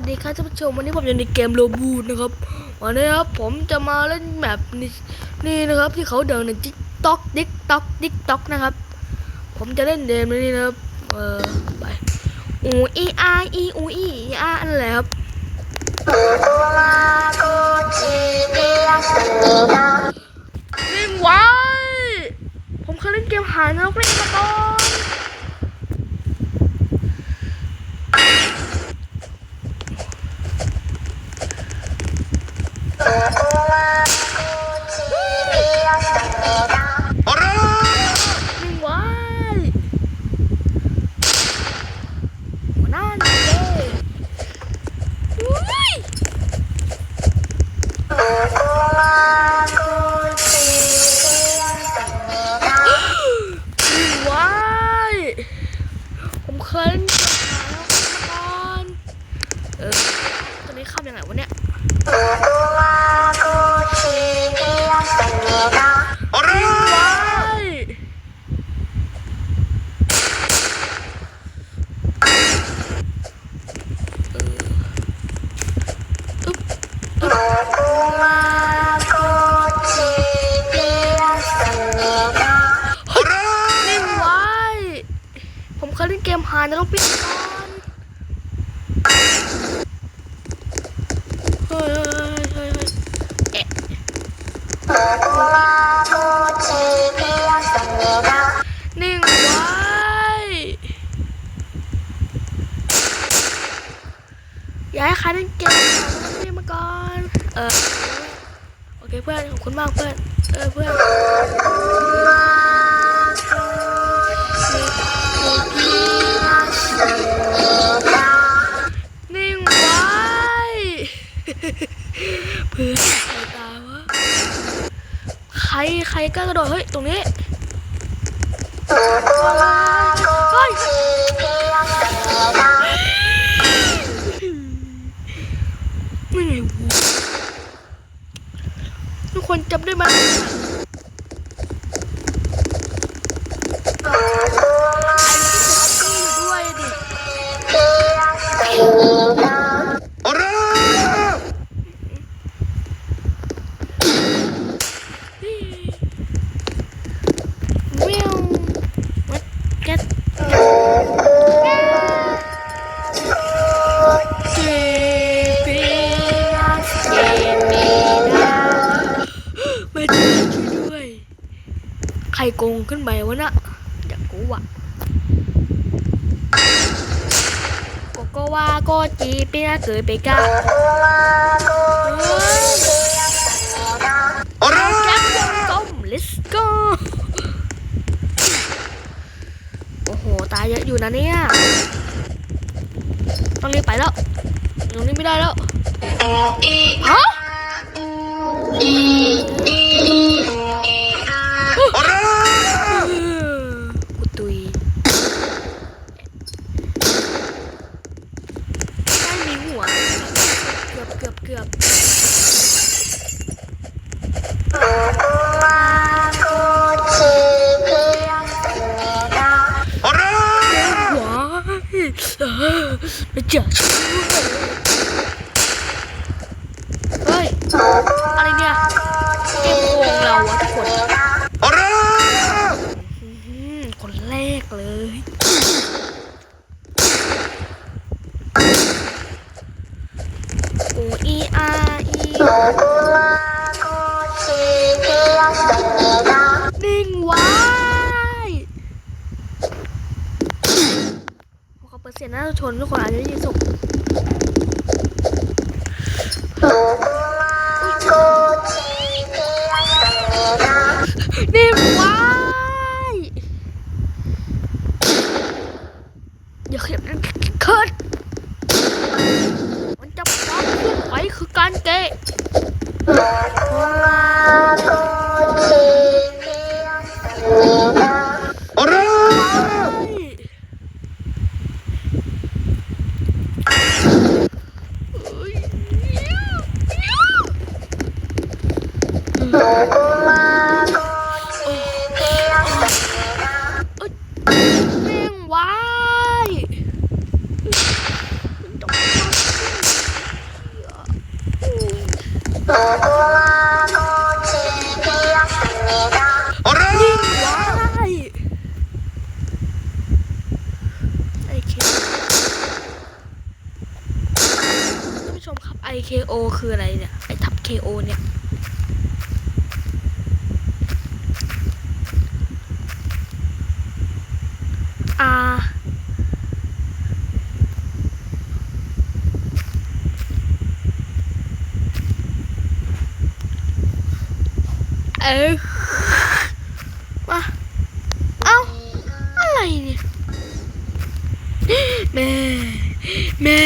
สดีครับท่านผู้ชมวันนี้ผมอยู่ในเกมโรบูทนะครับวันนี้ครับผมจะมาเล่นแบบนี้นี่นะครับที่เขาเดินในติ๊กต็อกติ๊กต็อกติ๊กต็อกนะครับ ผมจะเล่นเกมนี้นะครับเออไปอูอีอาอีอูอีอาอันแหละครับนิ่งไว้ผมเคยเล่นเกมหานกเล่นมาก่อน รใครกล้ากระโดดเฮ้ยตรงนี้เฮ้ยไม่ไงวะทุกคนจำได้ไหม ขึ้นไปวะน่ะอยากรู้อะโกโกวาโกจีปีนาเกิดไปกาเฮ้ยแก๊ปวงกลม let's go โอ้โห ตายเยอะอยู่นะเนี่ย ต้องรีบไปแล้วตรงนี้ไม่ได้แล้ว ดเสียงน่าจะชนทุกคนอาจจะได้ยินศพนิ่งไว้อย่าขยับนั่นเคิดมันจะปั๊บเคลื่อนไหวคือการเกะ KO เนี่ย อ่า เออมาเอ้า อะไรเนี่ย แม่ แม่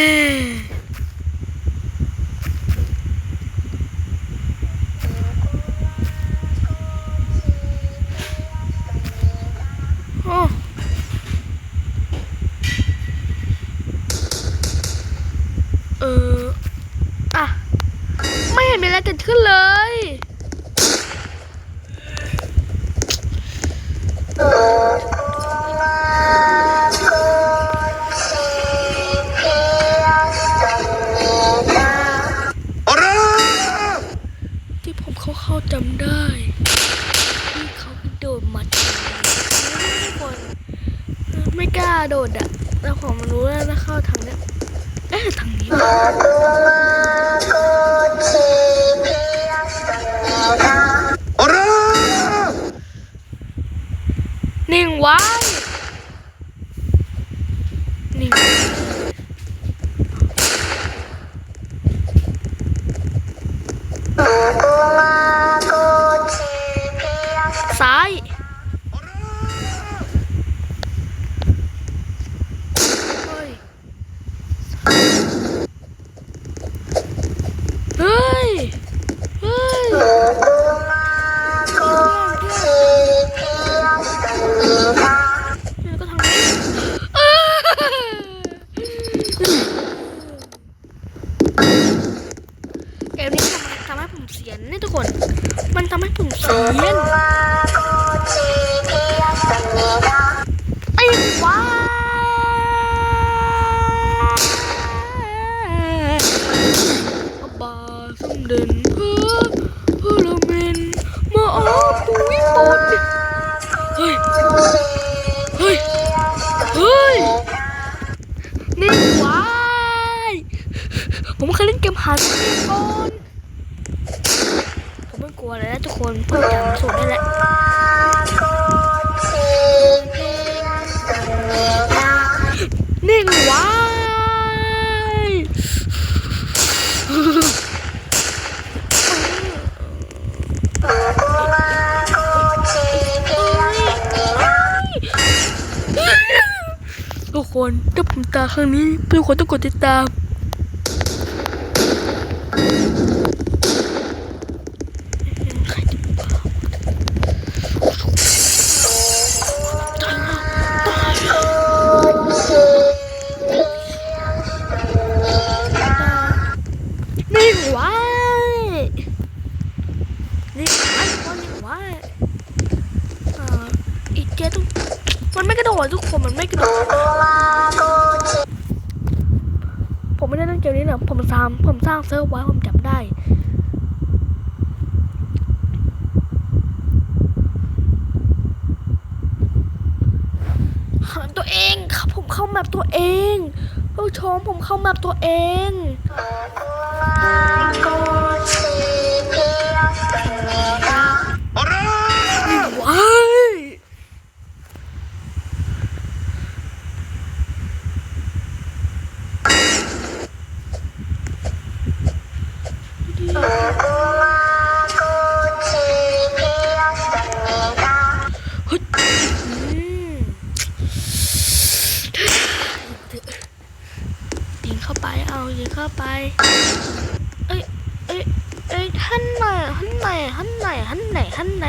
โอ้เออ อะ ไม่เห็นมีอะไรเกิดขึ้นเลย ที่ผมเขาเข้าจำได้ ที่เขาโดดหมัดทุกคนไม่กล้าโดดอะแต่ผมรู้แล้วนะเข้าทางเนี้ยเอ๊ะทางนี้ นิ่งไว้ำ ครั้งนี้ทุกคนต้องกดติดตามใครจะ เนเกมนี้นะผมสร้างผมสร้างเซิร์ฟไว้ผมจำได้หาตัวเองครับผมเข้าแมปตัวเองผู้ชมผมเข้าแมปตัวเองว้ ยิงเข้าไป เอายิงเข้าไป เอ้ยเอ้ยเอ้ยท่านไหนท่านไหนท่านไหนท่านไหนท่านไหน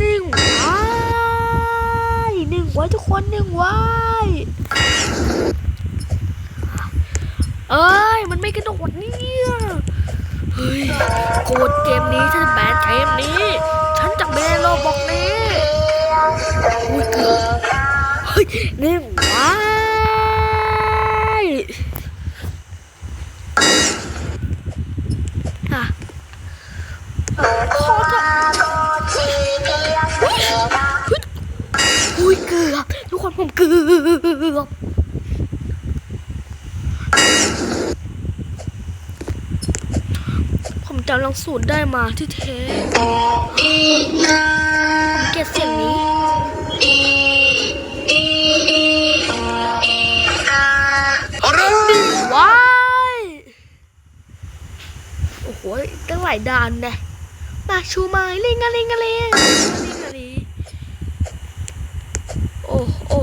นิ่งไว้นิ่งไว้ทุกคนนิ่งไว้เอ้ย มันไม่กระโดดเนี่ยเฮ้ยโกรธเกมนี้ฉันแบนเกมนี้ ฉันจะแบนโลบอกนี้อุ้ยเกือบ ยนี่ว้ายอะโคตรอุ้ยเอบทุกคนผมเกือบผมจำลังสูตรได้มาที่เทปผมเก็บเสียงนี้ อ้โหตั้งหลายด่านแน่มาชูไม้ลิงอะลิงอะลิงลิงอะลิงโอ้โอ้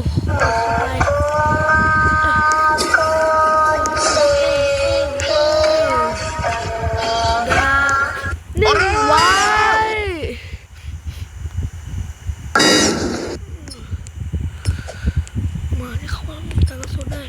หนึ่งว้ายมาที่เขาว่าแต่ละโซนได้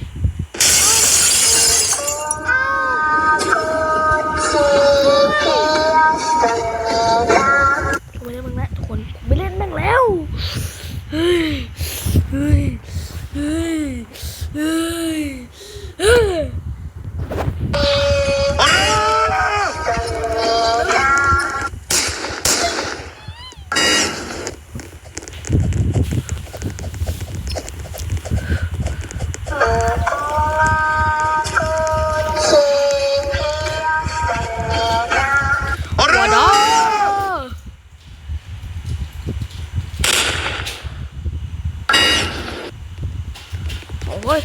โอ้ย